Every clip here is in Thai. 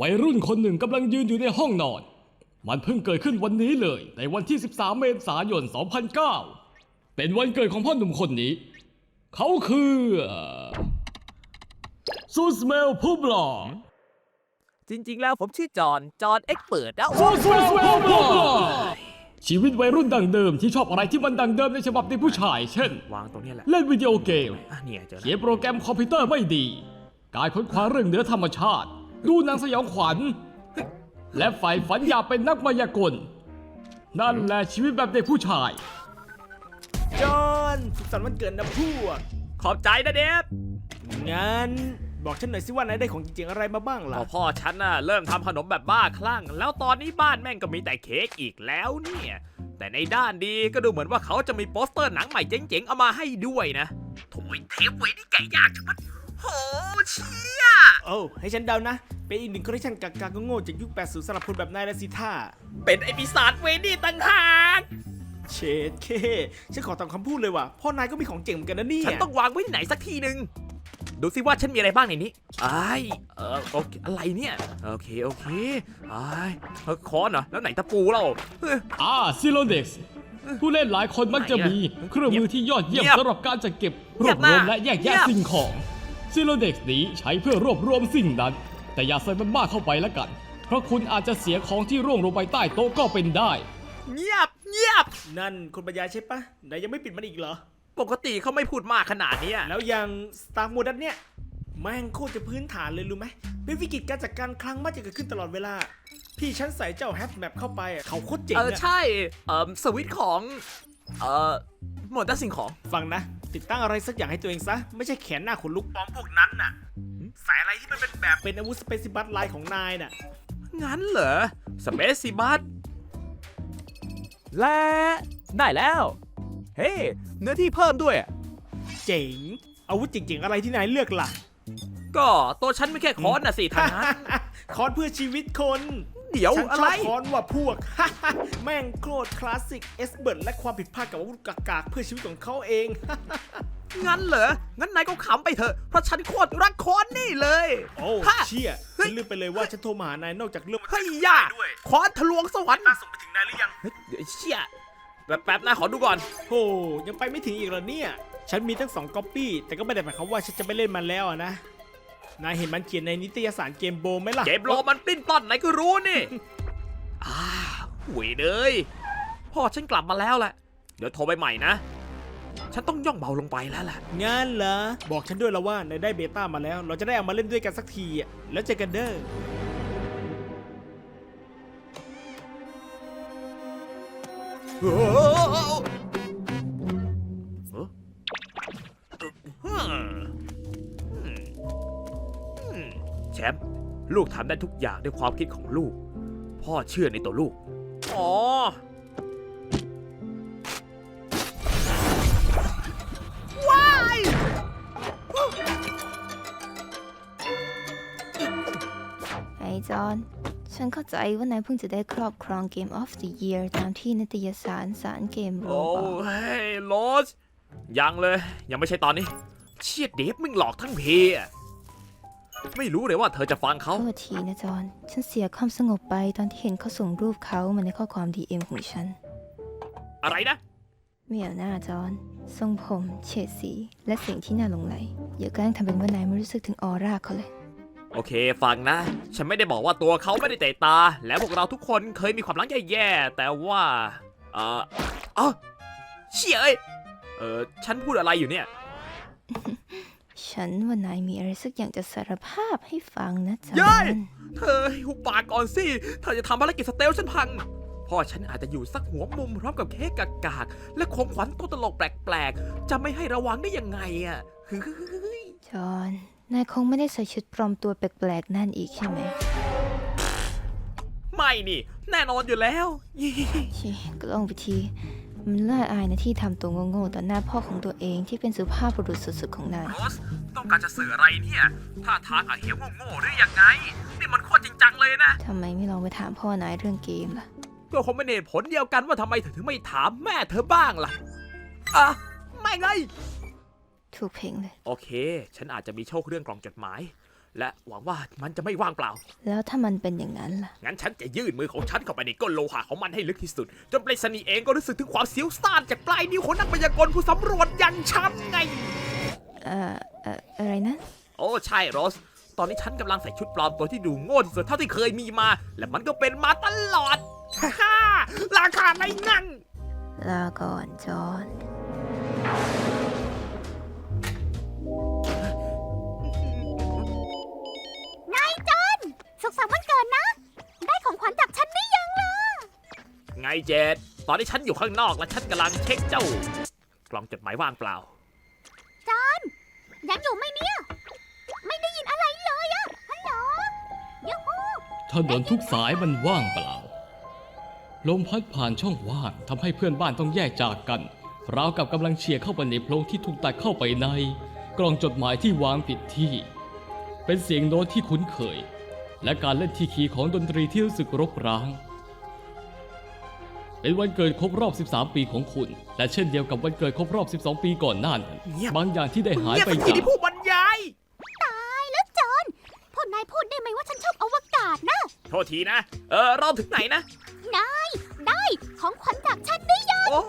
วัยรุ่นคนหนึ่งกำลังยืนอยู่ในห้องนอน มันเพิ่งเกิดขึ้นวันนี้เลย ในวันที่ 13 เมษายน 2009 เป็นวันเกิดของพ่อหนุ่มคนนี้ เขาคือซูสเมลพูบลอจริงๆ แล้วผมชื่อจอห์นจอห์นเอ็กเปิดแล้วซูสเมลพูบลอชีวิตวัยรุ่นดังเดิมที่ชอบอะไรที่มันดังเดิมในฉบับเด็กผู้ชาย เช่น วางตรงเนี้ยแหละ เล่นวิดีโอเกม อะเนี่ยเจอเขียนโปรแกรมคอมพิวเตอร์ไม่ดี การค้นคว้าเรื่องเหนือธรรมชาติ ดูหนังสยองขวัญ และใฝ่ฝันอยากเป็นนักมายากล นั่นแหละชีวิตแบบเด็กผู้ชาย จอห์นสุขสันต์วันเกิดนะพวก ขอบใจนะเดฟงั้น บอกฉันหน่อยสิว่านายได้ของจริงๆอะไรมาบ้างพล่ะอพ่อฉันน่ะเริ่มทำขนมแบบบ้าคลั่ง แล้วตอนนี้บ้านแม่งก็มีแต่เค้กอีกแล้วเนี่ย แต่ในด้านดีก็ดูเหมือนว่าเขาจะมีโปสเตอร์หนังใหม่เจ๋งๆ เอามาให้ด้วยนะโถยเทปไว้นี่แกะยากจังมัน โหเชี่ยโอ้ให้ฉันเดานะ เป็นอีกหนึ่งคอลเลคชันกากาก็โง่จากยุค 80สำหรับคนแบบนายและสิท่า เป็นไอปีศาจเวนี่ตั้งหากเชดเค ฉันขอตามคำพูดเลยว่ะพ่อนายก็มีของเจ๋งเหมือนกันนะเนี่ยฉันต้องวางไว้ที่ไหนสักทีหนึ่งดูสิว่าฉันมีอะไรบ้างในนี้ไอ้ายเออโอเคอะไรเนี่ย โอเค โอเคไอ้ายเออค้อนเหรอ แล้วไหนตะปูเราเฮ้ย อ่าซิโลเด็กซ์ผู้เล่นหลายคนมักจะมี เครื่องมือที่ยอดเยี่ยมเงียบสำหรับการจัดเก็บเงีรวยบบรวมนะและแยกเงีแยะยบ สิ่งของ ซิโลเด็กซ์นี้ใช้เพื่อรวบรวมสิ่งนั้น แต่อย่าใส่มันมากเข้าไปแล้วกัน เพราะคุณอาจจะเสียของที่ร่วงลงไปใต้โต๊ะก็เป็นได้ เงียบเงียบ นั่นคนบรรยายใช่ปะนายยังไม่ปิดมันอีกเหรอ ปกติเขาไม่พูดมากขนาดเนี้ยแล้วอย่างสตาร์โมดันเนี่ยแม่งโคตรจะพื้นฐานเลยรู้ไหมเป็นวิกฤตการจัดการคลังมักจะเกิดขึ้นตลอดเวลา พี่ฉันใส่เจ้าแฮปแมปเข้าไปอะเขาโคตรเจ๋งเอออะ ใช่เออสวิตช์ของเออ หมดแต่สิ่งของฟังนะ ติดตั้งอะไรสักอย่างให้ตัวเองซะ ไม่ใช่แขนหน้าขนลุกปลอมพวกนั้นน่ะใส่อะไรที่มันเป็นแบบเป็นอาวุธสเปซิบัตไลน์ของนายน่ะ งั้นเหรอสเปซซิบัสและ ได้แล้ว เฮ้เนื้อที่เพิ่มด้วย เจ๋ง อาวุธเจ๋งๆ อะไรที่นายเลือกล่ะ ก็ตัวฉันไม่แค่ค้อนน่ะสิทางนั้น คอนเพื่อชีวิตคน เดี๋ยวฉันอะชไรอบคอนว่าพวก แม่งโคตรคลาสสิกเอสเบิร์และความผิดพลาดกับอาวุธกากๆเพื่อชีวิตของเขาเอง งั้นเหรอ งั้นนายก็ขำไปเถอะ เพราะฉันโคตรรักค้อนนี่เลยโอ้ฮะ เชี่ยเฮ้ยฉันลืมไปเลยว่าฉันโทรมาหานายนอกจากเรื่องเฮ้ยย่าด้วยค้อนทะลวงสวรรค์น่าส่งไปถึงนายหรือยังเฮ้ยเดี๋ยวเชี่ยแป๊บๆนะขอดูก่อน โอ้ยังไปไม่ถึงอีกเหรอเนี่ย ฉันมีทั้งสองก๊อปปี้แต่ก็ไม่ได้หมายความว่าฉันจะไม่เล่นมันแล้วอะนะ นายเห็นมันเขียนในนิตยสารเกมโบไหมล่ะ เกมโลมันปลิ้นต้อนไหนก็รู้นี่ อ้าวหวยเลยพ่อฉันกลับมาแล้วแหละ เดี๋ยวโทรไปใหม่นะ ฉันต้องย่องเบาลงไปแล้วแหละงั้นเหรอ บอกฉันด้วยแล้วว่านายได้เบต้ามาแล้ว เราจะได้เอามาเล่นด้วยกันสักทีอะแล้วเจอกันเด้อแชมป์ลูกทำได้ทุกอย่างด้วยความคิดของลูก พ่อเชื่อในตัวลูก อ๋อ ว้าย ไอ้จอนฉันเข้าใจว่านายเพิ่งจะได้ครอบครองเกม of the year ตามที่นิตยสารสารเกมโรโอ้บอกเฮ้ยโรสยังเลย ยังไม่ใช่ตอนนี้ เชียดเดฟมึงหลอกทั้งเพอะ ไม่รู้เลยว่าเธอจะฟังเขาโทษทีนะจอน ฉันเสียความสงบไปตอนที่เห็นเขาส่งรูปเขามาในข้อความ DM ของฉันอะไรนะไม่เอาหน้าจอน ทรงผม เฉดสี และเสียงที่น่าหลงไหลอย่าแกล้งทำเป็นว่านายไม่รู้สึกถึงออร่าเขาเลย โอเค ฟังนะ ฉันไม่ได้บอกว่าตัวเขาไม่ได้เตะตา และพวกเราทุกคนเคยมีความรักแย่ๆแต่ว่าเออเอ้าเชี่ยเอ้ยเออฉันพูดอะไรอยู่เนี่ย ฉันว่านายมีอะไรสักอย่างจะสารภาพให้ฟังนะจอเย้ยนเธอหุบปากก่อนสิ เธอจะทำภารกิจสเตลฉันพัง พ่อฉันอาจจะอยู่สักหัวมุมพร้อมกับเค้กกากๆและของขวัญตัวตลกแปลกๆ จะไม่ให้ระวังได้ยังไงอะเฮ้ยจอนนายคงไม่ได้ใส่ชุดปลอมตัวแปลกๆนั่นอีกใช่ไหมไม่นี่ แน่นอนอยู่แล้ว ชิกล้องไปที มันน่าอายนะที่ทำตัวโง่ๆต่อหน้าพ่อของตัวเองที่เป็นสุภาพบุรุษสุดๆของนาย โรสต้องการจะสื่ออะไรเนี่ยท่าทางอาเหี่ยวโง่ๆหรือยังไง นี่มันโคตรจริงจังเลยนะ ทำไมไม่ลองไปถามพ่อนายเรื่องเกมล่ะ ก็คงเป็นเหตุผลเดียวกันว่าทำไมเธอถึงไม่ถามแม่เธอบ้างล่ะอะไม่ไง ถูกเพลงเลย โอเค ฉันอาจจะมีโชคเรื่องกล่องจดหมาย และหวังว่ามันจะไม่ว่างเปล่า แล้วถ้ามันเป็นอย่างนั้นล่ะ งั้นฉันจะยื่นมือของฉันเข้าไปในก้นโลหะของมันให้ลึกที่สุด จนไปรษณีย์เองก็รู้สึกถึงความเสียวซ่านจากปลายนิ้วของนักพยากรณ์ผู้สำรวจอย่างฉันไง เอ่อเอ่ออะไรนะ โอ้ใช่โรส ตอนนี้ฉันกำลังใส่ชุดปลอมตัวที่ดูโง่ที่สุดเท่าที่เคยมีมา และมันก็เป็นมาตลอด ฮ่าฮ่าราคาไรงั้นลาก่อนจอห์นน เจดตอนนี้ฉันอยู่ข้างนอกและฉันกำลังเช็คเจ้า กล่องจดหมายว่างเปล่า จอนยังอยู่ไหมเนี่ย ไม่ได้ยินอะไรเลยอะฮัลโหลยูฮู ถนนทุกสายมันว่างเปล่า ลมพัดผ่านช่องว่างทำให้เพื่อนบ้านต้องแยกจากกัน ราวกับกำลังเฉียดเข้าไปในโพรงที่ถูกตัดเข้าไปใน กล่องจดหมายที่วางผิดที่ เป็นเสียงโน้ตที่คุ้นเคย และการเล่นที่คีย์ของดนตรีที่รู้สึกรกร้าง เป็นวันเกิดครบรอบ 13 ปีของคุณ และเช่นเดียวกับวันเกิดครบรอบ 12 ปีก่อนหน้านั้นเงียบ บางอย่างที่ได้หายเนี่ยไปสักทีจาก ที่ผู้บรรยาย ตายแล้วจอนพวกนายพูดได้ไหมว่าฉันชอบอวกาศนะ โทษทีนะ เออเราถึงไหนนะ นาย ได้ของขวัญจากฉันได้ยังโอ้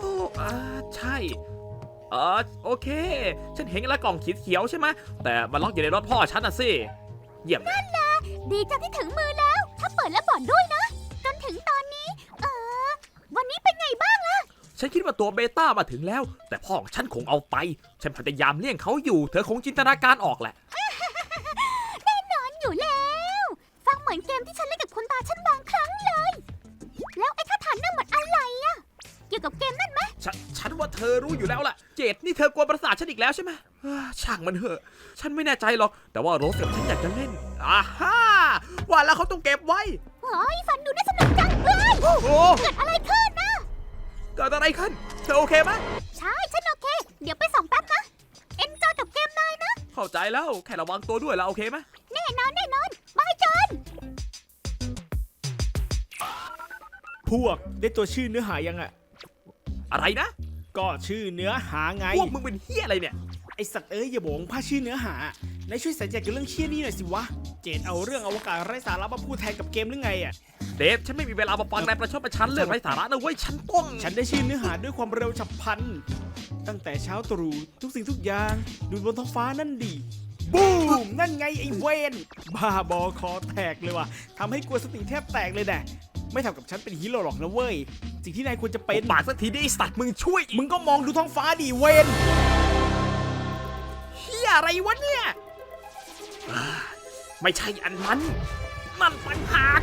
อ่าใช่เออโอเค ฉันเห็นแล้วกล่องเขียวๆใช่ไหมแต่มันล็อกอยู่ในรถพ่อฉันน่ะสิเยี่ยมเลยดีจังที่ถึงมือแล้ว ถ้าเปิดแล้วบอกด้วยนะ จนถึงตอนนี้เออ วันนี้เป็นไงบ้างล่ะ ฉันคิดว่าตัวเบต้ามาถึงแล้ว แต่พ่อของฉันคงเอาไป ฉันพยายามเลี่ยงเขาอยู่ เธอคงจินตนาการออกแหละ แน่นอนอยู่แล้ว ฟังเหมือนเกมที่ฉันเล่นกับคุณตาฉันบางครั้งเลย แล้วไอ้คาถานั่นมันอะไรอะเกี่ยวกับเกมนั่นไหมฉันฉันว่าเธอรู้อยู่แล้วล่ะ เจดนี่เธอกวนประสาทฉันอีกแล้วใช่ไหมเอ้อช่างมันเถอะ ฉันไม่แน่ใจหรอก แต่ว่าโรสกับฉันอยากจะเล่นอ่าฮ่าว่าแล้วเขาต้องเก็บไว้เฮ้ยฟันดูน่าสนุกจังเฮ้ยโอ้โห เกิดอะไรขึ้นนะ เกิดอะไรขึ้น เธอโอเคไหมใช่ ฉันโอเค เดี๋ยวไปส่องแป๊บนะ เอ็นจอยกับเกมนายนะ เข้าใจแล้ว แค่ระวังตัวด้วยแล้วโอเคไหมแน่นอนแน่นอนบายจอนพวกได้ตัวชื่อเนื้อหายังอะอะไรนะ ก็ชื่อเนื้อหาไง พวกมึงเป็นเฮียอะไรเนี่ย ไอสัตว์เอ้ยอย่าโบงพาชื่อเนื้อหานายช่วยใส่ใจกับเรื่องเชี่ยนี่หน่อยสิวะ เจนเอาเรื่องอวกาศไร้สาระมาพูดแทนกับเกมหรือไงอะ เดฟฉันไม่มีเวลามาฟังนายประชดประชันเรื่องไร้สาระนะเว้ยฉันต้องฉันได้ชื่อเนื้อหาด้วยความเร็วฉับพลัน ตั้งแต่เช้าตรู่ทุกสิ่งทุกอย่างดูบนท้องฟ้านั่นดีบูมนั่นไงไอ้เวนบ้าบอคอแตกเลยว่ะทำให้กลัวสติแทบแตกเลยแน่ไม่ทำกับฉันเป็นฮีโร่หรอกนะเว้ย สิ่งที่นายควรจะเป็นปากสักทีดิไอ้สัตว์มึงช่วย มึงก็มองดูท้องฟ้าดิเวนเฮียอะไรวะเนี่ยอ่าไม่ใช่อันนั้น มันปัญหาก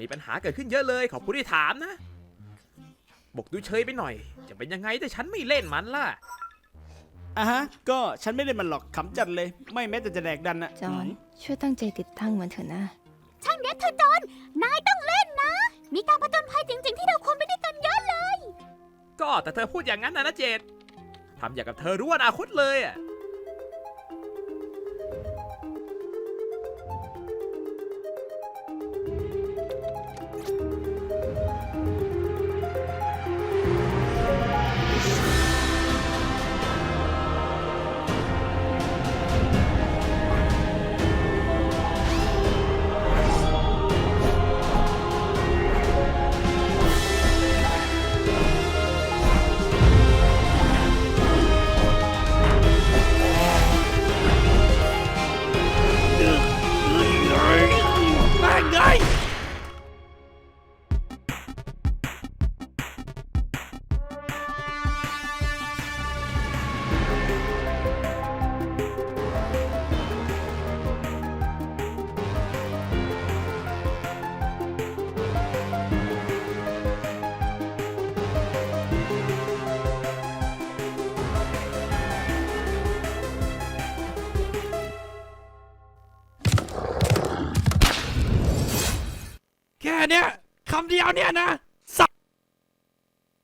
มีปัญหาเกิดขึ้นเยอะเลย ขอบคุณที่ถามนะบอกดูเฉยไปหน่อย จะเป็นยังไงแต่ฉันไม่เล่นมันล่ะ อะฮะ ก็ฉันไม่ได้มันหรอกขำจัดเลย ไม่แม้แต่จะแดกดันอะจอห์นช่วยตั้งใจติดตั้งมันเถอะนะ ช่างเด็ดเธอะจอนนายต้องเล่นนะ มีการผจญภัยจริง ๆ ที่เราควรไปด้วยกันเยอะเลย ก็แต่เธอพูดอย่างนั้นนะนะเจดทำอย่างกับเธอรู้อนาคตเลยอะ เดียวเนี่ยนะ